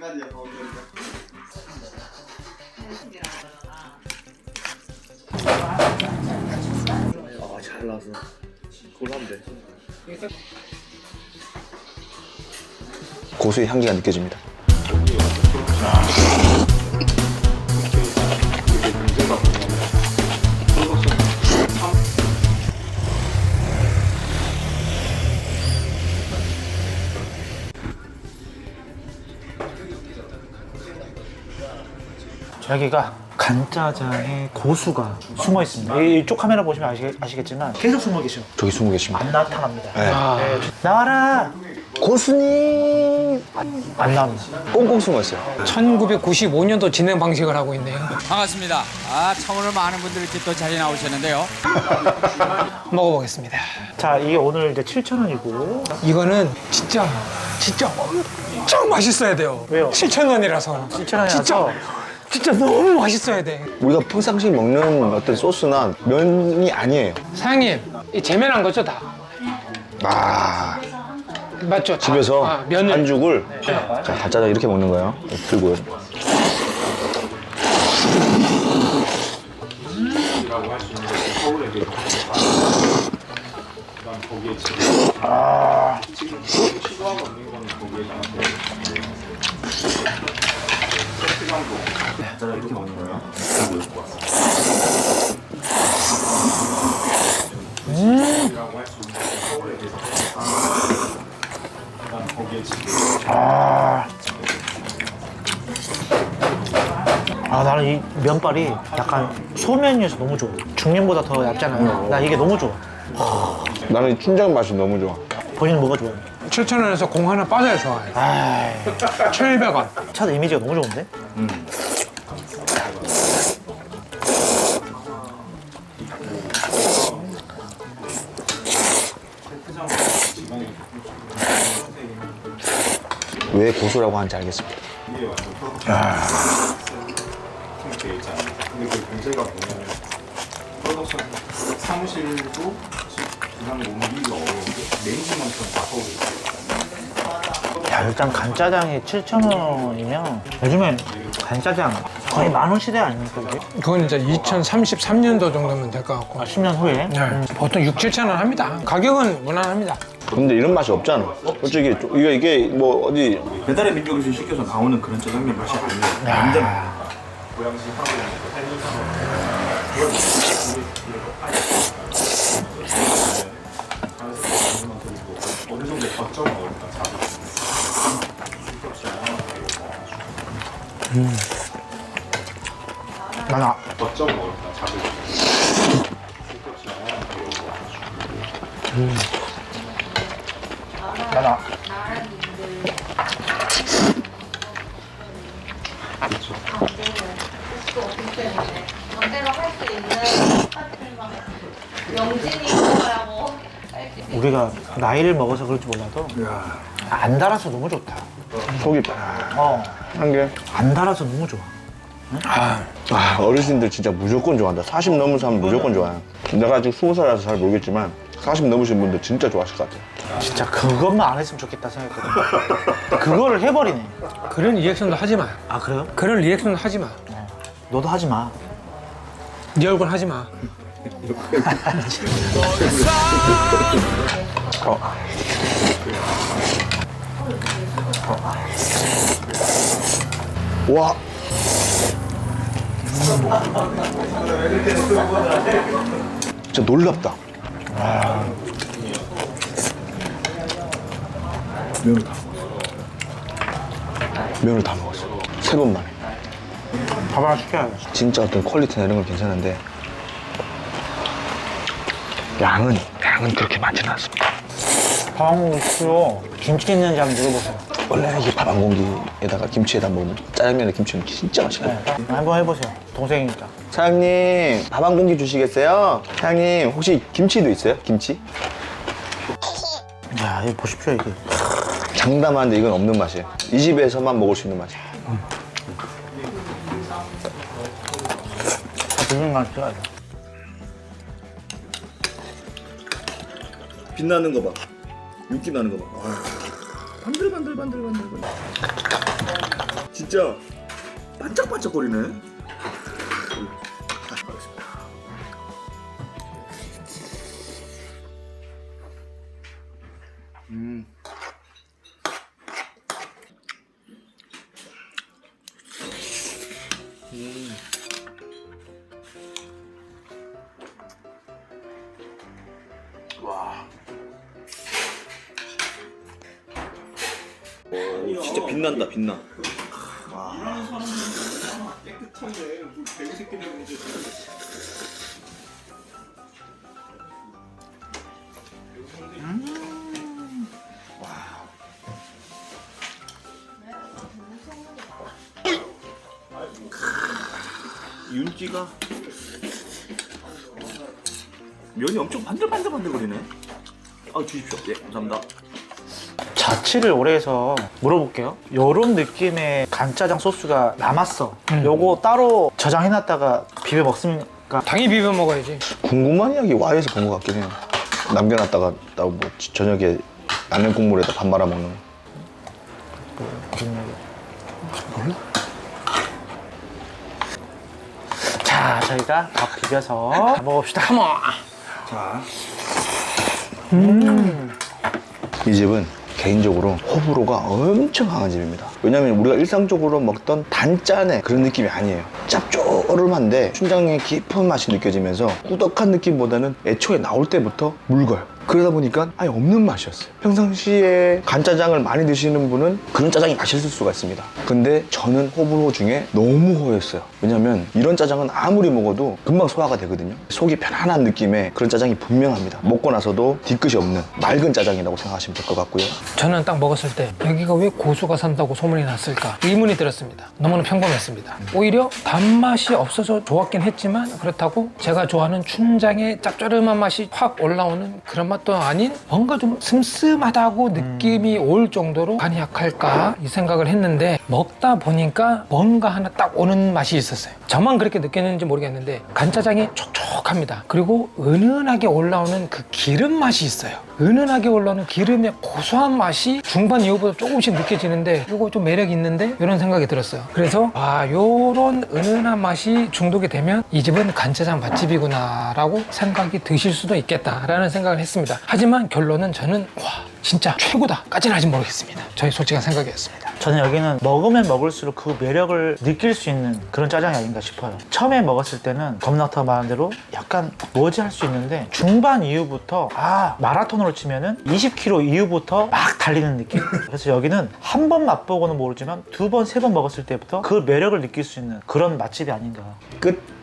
어디까지야 거기까지 아잘 나왔어. 그걸로 하면 돼. 고수의 향기가 느껴집니다. 여기가 간짜장의 고수가 숨어 있습니다. 이- 이쪽 카메라 보시면 아시, 아시 겠지만 계속 숨어 계셔. 저기 숨어 계십니다. 안 나타납니다. 네. 네. 나와라! 고수님 안 나옵니다. 꽁꽁 숨어 있어요. 1995년도 진행 방식을 하고 있네요. 반갑습니다. 아, 참으로 많은 분들이 이렇게 또 자리에 나오셨는데요. 먹어보겠습니다. 자, 이게 오늘 이제 7,000원이고 이거는 진짜 진짜 엄청 맛있어야 돼요. 왜요? 7,000원이라서. 7,000원이라서 진짜 너무 맛있어야 돼. 우리가 평상시 먹는 어떤 소스나 면이 아니에요. 사장님, 이 재면한 거죠 다? 아 맞죠? 다. 집에서 아, 면을 반죽을 자 가짜장 이렇게 먹는 거예요. 들고요. 이렇게 먹는 거예요 아 나는 이 면발이 약간 소면이어서 너무 좋아. 중면보다 더 얇잖아요. 나 이게 너무 좋아. 나는 춘장 맛이 너무 좋아. 본인은 뭐가 좋아요? 7,000원에서 공 하나 빠져야. 아, 1,100원. 첫 이미지가 너무 좋은데? 왜 고수라고 하는지 알겠습니다. 이렇게 있잖아요 근데 그 공세가 보면 프로덕션 사무실도 그냥 옮기기가 어려운데 레인지만큼 바꿔보고 있어요 야, 일단 간짜장이 7,000원이면 요즘엔 간짜장 거의 만 원 시대 아닙니까 이게? 그건 이제 2033년도 정도면 될 것 같고. 아, 10년 후에? 네, 보통 6, 7천 원 합니다. 가격은 무난합니다. 근데 이런 맛이 없잖아. 솔직히 좀- 이게 이게 뭐 어디 배달의 민족에서 시켜서 나오는 그런 짜장면 맛이 아니에요. 완전 잡고 난 아, 아. 있는 우리가 나이를 먹어서 그럴지 몰라도 안 달아서 너무 좋다. 속이 어, 한 개. 안 달아서 너무 좋아. 아, 어르신들 진짜 무조건 좋아한다. 40 넘은 사람 무조건 좋아해. 내가 아직 20살이라서 잘 모르겠지만 40 넘으신 분들 진짜 좋아하실 것 같아요. 진짜 그것만 안 했으면 좋겠다 생각했거든. 그거를 해버리네. 그런 리액션도 하지 마요. 아 그래요? 그런 리액션 하지 마. 너도 하지 마. 네 얼굴 하지 마. 와. 진짜 놀랍다. 면을 다 먹었어. 면을 다 먹었어. 세 번 만에. 밥 하나 시켜야지. 진짜 어떤 퀄리티나 이런 건 괜찮은데 양은 양은 그렇게 많지는 않습니다. 공기 시키고 김치 있는지 한번 물어보세요. 원래 이게 밥 한 공기에다가 김치에다 먹으면 짜장면에 김치 넣으면 진짜 맛있거든요. 네, 한번 해보세요. 동생이니까. 사장님 밥 한 공기 주시겠어요? 사장님 혹시 김치도 있어요? 김치? 야, 이거 보십시오 이게. 장담하는데 이건 없는 맛이에요. 이 집에서만 먹을 수 있는 맛이에요. 비빔간 찍어야 돼. 빛나는 거 봐. 윤기 나는 거 봐. 아, 반들반들 반들반들 반들. 진짜 반짝반짝거리네. 진짜 빛난다 빛나. 깨끗한데 새끼들 문제 윤기가 면이 엄청 반들반들반들거리네. 아 주십시오. 예 감사합니다. 자취를 오래 해서 물어볼게요. 요런 느낌의 간짜장 소스가 남았어. 요거 따로 저장해놨다가 비벼 먹습니까? 당연히 비벼 먹어야지. 궁금한 이야기 Y에서 본 것 같긴 해요. 남겨놨다가 나뭐 저녁에 라면 국물에다 밥 말아 먹는 거. 자, 저희가 밥 비벼서 먹읍시다. 컴온. 자 이 집은 개인적으로 호불호가 엄청 강한 집입니다. 왜냐면 우리가 일상적으로 먹던 단짠의 그런 느낌이 아니에요. 짭조름한데 춘장의 깊은 맛이 느껴지면서 꾸덕한 느낌보다는 애초에 나올 때부터 묽어요. 그러다 보니까 아예 없는 맛이었어요. 평상시에 간짜장을 많이 드시는 분은 그런 짜장이 맛있을 수가 있습니다. 근데 저는 호불호 중에 너무 호였어요. 왜냐면 이런 짜장은 아무리 먹어도 금방 소화가 되거든요. 속이 편안한 느낌의 그런 짜장이 분명합니다. 먹고 나서도 뒤끝이 없는 맑은 짜장이라고 생각하시면 될 것 같고요. 저는 딱 먹었을 때 여기가 왜 고수가 산다고 소문이 났을까 의문이 들었습니다. 너무나 평범했습니다. 오히려 단맛이 없어서 좋았긴 했지만 그렇다고 제가 좋아하는 춘장의 짭조름한 맛이 확 올라오는 그런 맛도 아닌 뭔가 좀 슴슴하다고 느낌이 올 정도로 간이 약할까 이 생각을 했는데 먹다 보니까 뭔가 하나 딱 오는 맛이 있었어요. 저만 그렇게 느꼈는지 모르겠는데 간짜장이 촉촉합니다. 그리고 은은하게 올라오는 그 기름 맛이 있어요. 은은하게 올라오는 기름의 고소한 맛이 중반 이후부터 조금씩 느껴지는데 이거 좀 매력 있는데 이런 생각이 들었어요. 그래서 아 요런 은은한 맛이 중독이 되면 이 집은 간짜장 맛집이구나라고 생각이 드실 수도 있겠다라는 생각을 했습니다. 하지만 결론은 저는 와 진짜 최고다까지는 아직 모르겠습니다. 저의 솔직한 생각이었습니다. 저는 여기는 먹으면 먹을수록 그 매력을 느낄 수 있는 그런 짜장이 아닌가 싶어요. 처음에 먹었을 때는 검락터 말한 대로 약간 뭐지 할 수 있는데 중반 이후부터 아 마라톤으로 치면은 20km 이후부터 막 달리는 느낌. 그래서 여기는 한 번 맛보고는 모르지만 두 번, 세 번 먹었을 때부터 그 매력을 느낄 수 있는 그런 맛집이 아닌가. 끝.